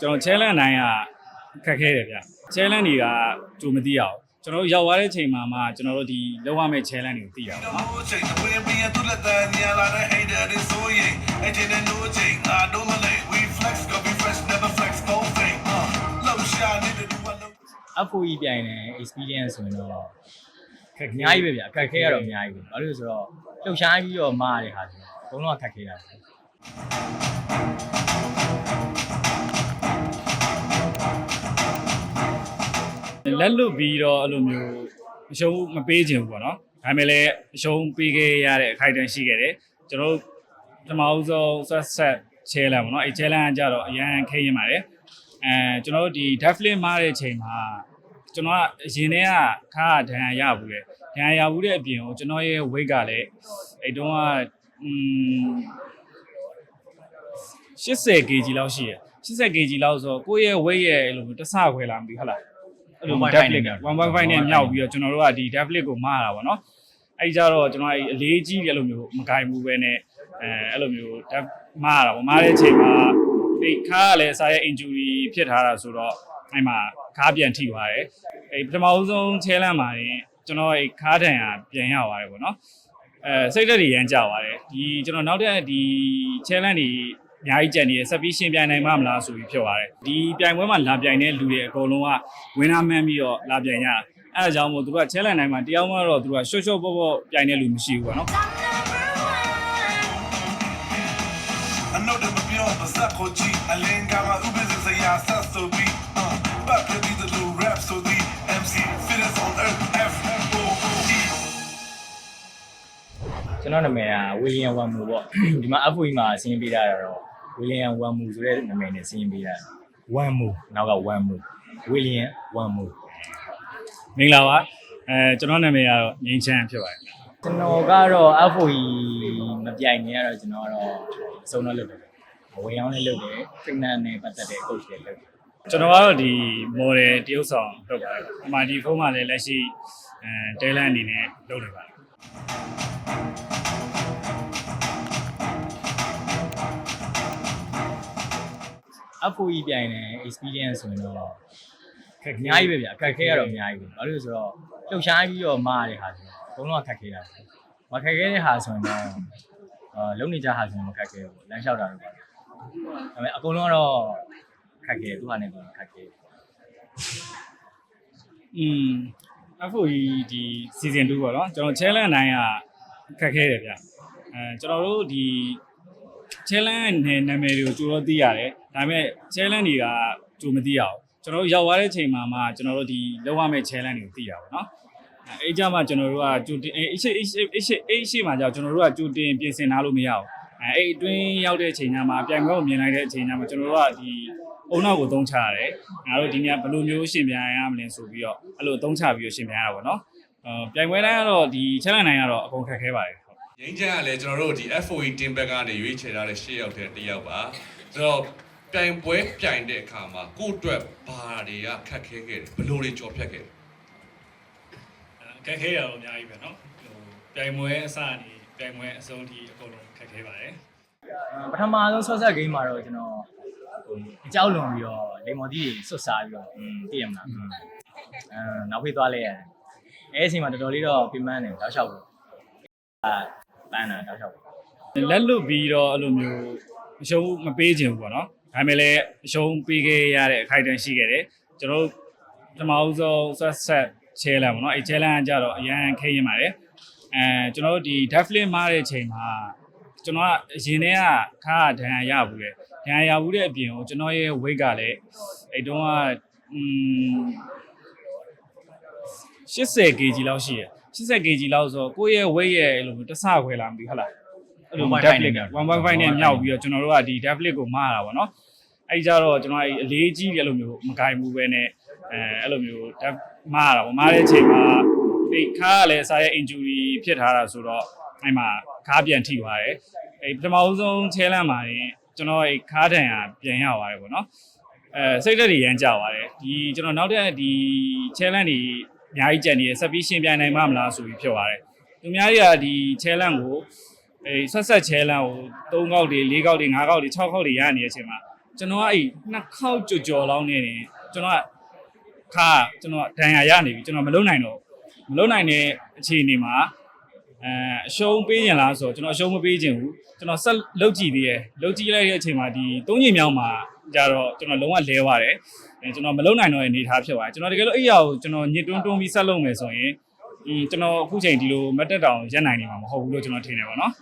ကျွန်တော် challenge နိုင်ကခက်ခဲတယ်ဗျ challenge တွေကကြိုမသိရအောင်ကျွန်တော်တို့ရောက်သွားတဲ့ချိန်မှာမှကျွန်တော်တို့ဒီလောက်ရမယ့် challenge တွေကိုသိရအောင်နော်ချိန်တဝင်းပြင်းတူလက်တန်ညာလာတဲ့ hater တွေဆိုရင်အချင်းနဲ့ no ချိန်အာ don't malay we flex go be fresh never flex go fake uh low shot need to do what low အဖိုးကြီးပြိုင်တဲ့ experience ဆိုရင်တော့ခက်အများကြီးပဲဗျအခက်ခဲရတော့အများကြီးပဲဘာလို့လဲဆိုတော့လှုပ်ရှားပြီးတော့မားတဲ့ဟာဆိုတော့အကုန်လုံးကခက်ခဲတာပဲ လက်လွတ်ပြီးတော့အဲ့လိုမျိုးအရှုံးမပေးခြင်းဘူးပေါ့နော်ဒါပေမဲ့လည်းအရှုံးပေးခဲ့ရတဲ့အခိုက်အတန့်ရှိခဲ့တယ်ကျွန်တော်တို့ပထမဦးဆုံးဆက်ဆက် challenge ပေါ့နော်အဲ့ challenge ကကြတော့အရန်ခဲရင်ပါတယ်အဲကျွန်တော်တို့ဒီ definitely မားတဲ့အချိန်မှာကျွန်တော်ကအရင်တည်းကခါဒဏ်ရာရဘူးလေဒဏ်ရာရဘူးတဲ့အပြင်ကိုကျွန်တော်ရဲ့ weight ကလည်းအဲ့တုန်းကอืม80 kg လောက်ရှိရယ်80 kg လောက်ဆိုတော့ကိုယ့်ရဲ့ weight ရဲ့အဲ့လိုမျိုးတစ်ဆခွဲလာမသိဘူးဟုတ်လား အဲ့လို1.5 1.5 1.5နဲ့မြောက်ပြီးတော့ကျွန်တော်တို့ကဒီ tablet ကိုမှားတာပေါ့နော်အဲ့ဒီကြတော့ကျွန်တော်အဲ့အလေးကြီးတယ်လို့မျိုးမကင်ဘူးပဲနဲ့အဲအဲ့လိုမျိုး tab မှားတာပေါ့မှားတဲ့အချိန်မှာဒီခါကလည်းအစာရဲ့ injury ဖြစ်ထားတာဆိုတော့အဲ့မှာခါပြန်ထိသွားတယ်အဲ့ပထမဦးဆုံး challenge မှာရင်ကျွန်တော်အဲ့ခါတန်ရပြန်ရသွားတယ်ပေါ့နော်အဲစိတ်သက်တွေရမ်းကြသွားတယ်ဒီကျွန်တော်နောက်တဲ့ဒီ challenge တွေ အများကြီးကြံနေရဆက်ပြီးရှင်ပြိုင်နိုင်မှာမလားဆိုပြီးဖြစ်သွားတယ်ဒီပြိုင်ပွဲမှာလာပြိုင်တဲ့လူတွေအကုန်လုံးကဝင်နာမှန်းပြီးတော့လာပြိုင်ကြတာအဲအကြောင်းမို့သူက challenge နိုင်မှာတယောက်မှတော့သူကရှော့ရှော့ပေါ့ပေါ့ပြိုင်တဲ့လူမရှိဘူးပေါ့နော် I know that my beyond the Zako G I lean got my Uber is a yeah so be uh but pretty the little rap so the MC fittest on earth F O E ကျွန်တော်နာမည်ကဝီလီယံဝမ်မူပေါ့ဒီမှာအဖိုးကြီးမှာဆင်းပေးတာတော့ ဝီလီယံဝမ်မူဆိုတဲ့နာမည်နဲ့ဆင်းပေးတာဝမ်မူနောက်ကဝမ်မူဝီလီယံဝမ်မူမင်္ဂလာပါအဲကျွန်တော်နာမည်ကတော့ငိမ့်ချမ်းဖြစ်ပါတယ်ကျွန်တော်ကတော့အဖိုးကြီးမပြိုင်နေရတော့ကျွန်တော်ကတော့အဆုံးတော့လုပ်တယ်ဝင်အောင်လည်းလုပ်တယ် fitness နဲ့ပတ်သက်တဲ့ coach တွေလုပ်တယ်ကျွန်တော်ကတော့ဒီ model တရုပ်ဆောင်လုပ်ပါတယ်အမှဒီဖုန်းမှာလည်းလက်ရှိအဲ talent အနေနဲ့လုပ်နေပါတယ် အဖိုးကြီးပြိုင်တဲ့ experience ဆိုရင်တော့ခက်အများကြီးပဲဗျအခက်ခဲရတော့အများကြီးပဲဘာလို့လဲဆိုတော့လှုပ်ရှားပြီးတော့မားတဲ့ဟာဆိုတော့အကုန်လုံးကခက်ခဲတာပဲမခက်ခဲတဲ့ဟာဆိုရင်တော့အာလုံနေကြဟာဆိုရင်မခက်ခဲဘူးလမ်းလျှောက်တာတော့ပါဒါပေမဲ့အကုန်လုံးကတော့ခက်ခဲသူဟာနဲ့သူခက်ခဲอืมအဖို့ကြီးဒီ season 2ပေါ့နော်ကျွန်တော် challenge နိုင်ကခက်ခဲတယ်ဗျအဲကျွန်တော်တို့ဒီ challenge နဲ့နာမည်တွေကိုကြိုတော့သိရတယ်ဒါပေမဲ့ challenge တွေကကြိုမသိရအောင်ကျွန်တော်တို့ရောက်သွားတဲ့ချိန်မှာမှကျွန်တော်တို့ဒီလောက်ရမယ့် challenge တွေကိုသိရပါတော့အဲအဲ့ကြမှာကျွန်တော်တို့ကကြိုတင်အဲ့ရှိအဲ့ရှိအဲ့ရှိအဲ့ရှိမှာကြောင့်ကျွန်တော်တို့ကကြိုတင်ပြင်ဆင်ထားလို့မရအောင်အဲအဲ့အတွင်းရောက်တဲ့အချိန်ညမှာပြိုင်ပွဲကိုမြင်လိုက်တဲ့အချိန်ညမှာကျွန်တော်တို့ကဒီအုံနောက်ကိုသုံးချရတယ်ငါတို့ဒီနေ့ဘယ်လိုမျိုးရှင်ပြန်ရမလဲဆိုပြီးတော့အဲ့လိုသုံးချပြီးတော့ရှင်ပြန်ရတာပေါ့နော်အဲပြိုင်ပွဲတိုင်းကတော့ဒီ challenge နိုင်ကတော့အကုန်ခက်ခဲပါတယ်ဟုတ် ငိမ့်ချမ်းကလည်းကျွန်တော်တို့ဒီ FOE team back ကနေရွေးချယ်ထားတဲ့၈ယောက်တည်းတစ်ယောက်ပါဆိုတော့ပြိုင်ပွဲပြိုင်တဲ့အခါမှာကိုယ့်အတွက်ဘာတွေကခက်ခဲခဲ့တယ်ဘယ်လိုတွေကြော်ဖြတ်ခဲ့တယ် ခက်ခဲရတော့အများကြီးပဲเนาะဟိုပြိုင်ပွဲအစနေပြိုင်ပွဲအဆုံးထိအကုန်လုံးခက်ခဲပါတယ် ပထမဆုံးဆော့ဆက်ဂိမ်းမှာတော့ကျွန်တော်ဟိုအကြောက်လွန်ပြီးတော့လေမော်တီးတွေဆွတ်စားပြီးတော့อืมသိရမလားအဲနောက်ဖေးသွားလဲရတယ်အဲအချိန်မှာတော်တော်လေးတော့ပြင်းပန်းတယ်တောက်လျှောက်လို့အာ ပန်းတာတောက်လျှောက်ပေါ့လက်လွတ်ပြီးတော့အဲ့လိုမျိုးအရှုံးမပေးခြင်းဘူးပေါ့နော်ဒါပေမဲ့လည်းအရှုံးပေးခဲ့ရတဲ့အခိုက်အတန့်ရှိခဲ့တယ်ကျွန်တော်တို့ပထမဦးဆုံးဆက်ဆက် challenge ပေါ့နော်အဲ့ challenge ကကြတော့အရန်ခဲရင်ပါတယ်အဲကျွန်တော်တို့ဒီ definitely မားတဲ့အချိန်မှာကျွန်တော်ကအရင်တည်းကခါဒဏ်ရာရဘူးလေဒဏ်ရာရဘူးတဲ့အပြင်ကိုကျွန်တော်ရဲ့ weight ကလည်းအဲ့တုန်းကอืม80 kg လောက်ရှိရယ် 80 kg လောက်ဆိုတော့ကိုယ့်ရဲ့ weight ရဲ့အဲ့လိုမျိုးတစ်ဆခွဲလာမသိဘူးဟုတ်လားအဲ့လို tablet 1.5နဲ့မြောက်ပြီးတော့ကျွန်တော်တို့ကဒီ tablet ကိုမှားတာပေါ့နော်အဲ့ဒီကြတော့ကျွန်တော်အဲ့အလေးကြီးတယ်လို့မျိုးမကင်ဘူးပဲနဲ့အဲအဲ့လိုမျိုး tab မှားတာပေါ့မှားတဲ့အချိန်မှာဒီခါကလည်းအစာရဲ့ injury ဖြစ်ထားတာဆိုတော့အဲ့မှာခါပြန်ထိသွားတယ်အဲ့ပထမဦးဆုံး challenge မှာရင်ကျွန်တော်အဲ့ခါတန်ရပြန်ရသွားတယ်ပေါ့နော်အဲစိတ်သက်တွေရမ်းကြပါတယ်ဒီကျွန်တော်နောက်တဲ့ဒီ challenge တွေ အများကြီးကြံနေရဆက်ပြီးရှင်ပြိုင်နိုင်မှာမလားဆိုပြီးဖြစ်သွားတယ်သူများတွေကဒီ challenge ကိုအဲဆက်ဆက် challenge ကို3ကောက်တွေ4ကောက်တွေ5ကောက်တွေ6ကောက်တွေရနေတဲ့အချိန်မှာကျွန်တော်ကအဲ့နှစ်ခေါက်ကြော်ကြော်လောင်းနေတယ်ကျွန်တော်ကခါကျွန်တော်ဒဏ်ရာရနေပြီကျွန်တော်မလုံနိုင်တော့မလုံနိုင်တဲ့အခြေအနေမှာအဲအရှုံးပေးရင်လားဆိုတော့ကျွန်တော်အရှုံးမပေးခြင်းဘူးကျွန်တော်ဆက်လုတ်ကြည့်သေးတယ်လုတ်ကြည့်လိုက်တဲ့အချိန်မှာဒီသုံးချိန်မြောက်မှာ ကြတော့ကျွန်တော်လုံးဝလဲသွားတယ်အဲကျွန်တော်မလုံနိုင်တော့တဲ့အနေအထားဖြစ်သွားတယ်ကျွန်တော်တကယ်လို့အဲ့ရကိုကျွန်တော်ညစ်တွန်းတွန်းပြီးဆက်လုပ်မယ်ဆိုရင်อืมကျွန်တော်အခုချိန်ဒီလိုမတက်တောင်ရက်နိုင်နေမှာမဟုတ်ဘူးလို့ကျွန်တော်ထင်တယ်ပေါ့နော်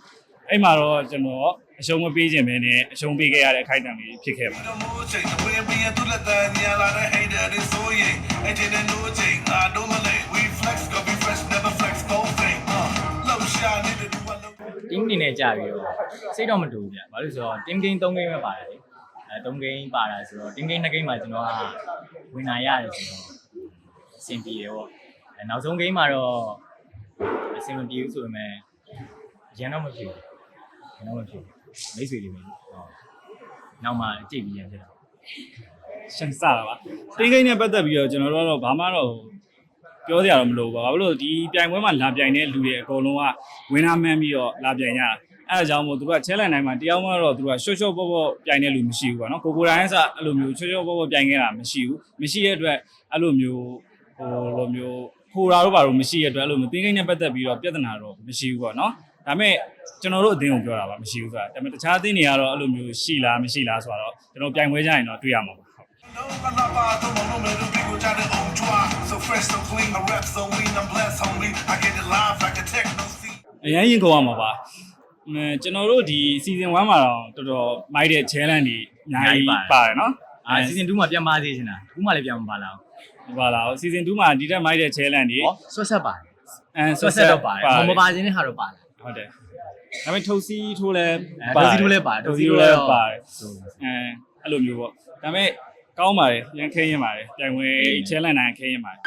အဲ့မှာတော့ကျွန်တော်အရှုံးမပေးခြင်းပဲနဲ့အရှုံးပေးခဲ့ရတဲ့အခိုက်အတန့်လေးဖြစ်ခဲ့ပါတယ် The mood change, the way we do let the nyala the hater is so yeah. And then the new change, I don't malay. We flex, go be fresh, never flex, go fake. Uh, low shot, need to do a low. team အနေနဲ့ကြာပြီးတော့စိတ်တော့မတူဘူးဗျ။ဘာလို့လဲဆိုတော့ team game 3 game ပဲပါတယ် လေ။အဲ3 game ပါတာဆိုတော့ team game 2 game မှာကျွန်တော်ကဝင်လာရတယ်ဆိုတော့အဆင်ပြေတယ်ပေါ့။အဲနောက်ဆုံး game မှာတော့အဆင်မပြေဘူးဆိုပေမဲ့ရန်တော့မဖြစ်ဘူး။ရန်တော့မဖြစ်ဘူး။မိတ်ဆွေတွေပဲ။ဟုတ်။နောက်မှကြည့်ပြီးရန်ဖြစ်တာ။ရှင်းစတာပါတင်းကိန်းနဲ့ပတ်သက်ပြီးတော့ကျွန်တော်တို့ကတော့ဘာမှတော့ပြောစရာတော့မလိုပါဘူးဘာလို့လဲဒီပြိုင်ပွဲမှာလာပြိုင်တဲ့လူတွေအကုန်လုံးကဝင်းနာမှန်းပြီးတော့လာပြိုင်ရတာ အဲအကြောင်းမို့သူတို့က challenge နိုင်မှာတရားမှတော့သူတို့ကရှော့ရှော့ပေါ့ပေါ့ပြိုင်တဲ့လူမရှိဘူးပေါ့နော်ကိုကိုတိုင်းကအဲ့လိုမျိုးရှော့ရှော့ပေါ့ပေါ့ပြိုင်ခဲ့တာမရှိဘူးမရှိတဲ့အတွက်အဲ့လိုမျိုးဟိုလိုမျိုးခိုတာတော့ဘာလို့မရှိတဲ့အတွက်အဲ့လိုမျိုးတင်းကိန်းနဲ့ပတ်သက်ပြီးတော့ပြဿနာတော့မရှိဘူးပေါ့နော်ဒါပေမဲ့ကျွန်တော်တို့အသင်းကိုပြောတာပါမရှိဘူးဆိုတာဒါပေမဲ့တခြားအသင်းတွေကတော့အဲ့လိုမျိုးရှိလားမရှိလားဆိုတော့ကျွန်တော်ပြိုင်ပွဲကြရင်တော့တွေ့ရမှာပါဟုတ် No, I'm not bad, don't know, no, man, the people got it on dry. So fresh, so clean, my rap so lean, I'm blessed, homie. I get it live like a techno scene. အရင်ရင်ခေါ်ရမှာပါအင်း ကျွန်တော်တို့ဒီ season 1မှာတော့တော်တော်မိုက်တဲ့ challenge တွေအများကြီးပါတယ်နော်အာ season 2မှာပြန်ပါသေးချင်တာ။2မှာလည်းပြန်မပါလာဘူးဒီပါလား season 2မှာဒီတက်မိုက်တဲ့ challenge တွေ။ဟောဆွတ်ဆက်ပါတယ်အန်။ဆွတ်ဆက်တော့ပါတယ်။ဟောမပါခြင်းတဲ့ဟာတော့ပါလာဟုတ်တယ်ဒါပေမဲ့ထုတ်စီထိုးလဲ။အဲဒိုစီတိုးလည်းပါတယ်ထုတ်စီထိုးလဲပါတယ်ဆိုအဲအဲ့လိုမျိုးပေါ့ဒါပေမဲ့ကောင်းပါတယ်ရန်ခဲရင်ပါတယ်ပြိုင်ပွဲ challenge နိုင်ခဲရင်ပါတယ်